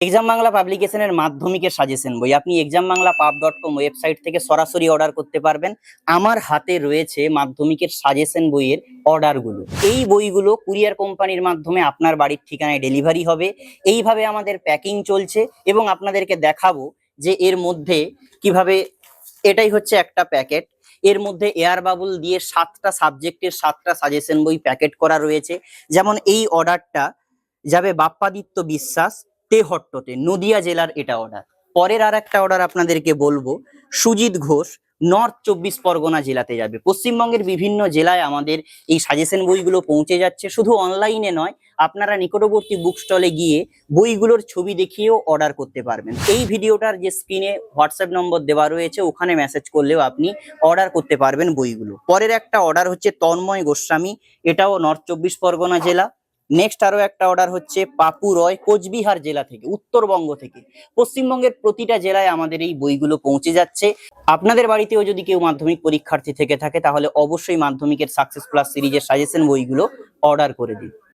Exam Bangla পাবলিকেশনের মাধ্যমিকের suggestion বই। আপনি এক্সাম বাংলা পাব ডট কম ওয়েবসাইট থেকে সরাসরি অর্ডার করতে পারবেন। আমার হাতে রয়েছে মাধ্যমিকের সাজেশন বইয়ের অর্ডারগুলো এই বইগুলো কুরিয়ার কোম্পানির মাধ্যমে আপনার বাড়ির ঠিকানায় ডেলিভারি হবে। এইভাবে আমাদের প্যাকিং চলছে এবং আপনাদেরকে দেখাবো যে এর মধ্যে কীভাবে এটাই হচ্ছে একটা প্যাকেট এর মধ্যে এয়ার বাবুল দিয়ে সাতটা সাবজেক্টের সাতটা সাজেশন বই প্যাকেট করা রয়েছে। যেমন এই অর্ডারটা যাবে বাপ্পাদিত্য বিশ্বাস তেহট্টতে নদিয়া জেলার এটা অর্ডার পরের আর একটা অর্ডার আপনাদেরকে বলব, সুজিত ঘোষ নর্থ চব্বিশ পরগনা জেলাতে যাবে। পশ্চিমবঙ্গের বিভিন্ন জেলায় আমাদের এই সাজেশন বইগুলো পৌঁছে যাচ্ছে। শুধু অনলাইনে নয়, আপনারা নিকটবর্তী বুক স্টলে গিয়ে বইগুলোর ছবি দেখিয়েও অর্ডার করতে পারবেন। এই ভিডিওটার যে স্ক্রিনে হোয়াটসঅ্যাপ নম্বর দেওয়া রয়েছে, ওখানে মেসেজ করলেও আপনি অর্ডার করতে পারবেন বইগুলো। পরের একটা অর্ডার হচ্ছে তন্ময় গোস্বামী, এটাও নর্থ চব্বিশ পরগনা জেলা। নেক্সট আরও একটা অর্ডার হচ্ছে পাপু রয়, কোচবিহার জেলা থেকে, উত্তরবঙ্গ থেকে। পশ্চিমবঙ্গের প্রতিটা জেলায় আমাদের এই বইগুলো পৌঁছে যাচ্ছে। আপনাদের বাড়িতেও যদি কেউ মাধ্যমিক পরীক্ষার্থী থেকে থাকে, তাহলে অবশ্যই মাধ্যমিকের সাকসেস প্লাস সিরিজের সাজেশন বইগুলো অর্ডার করে দিন।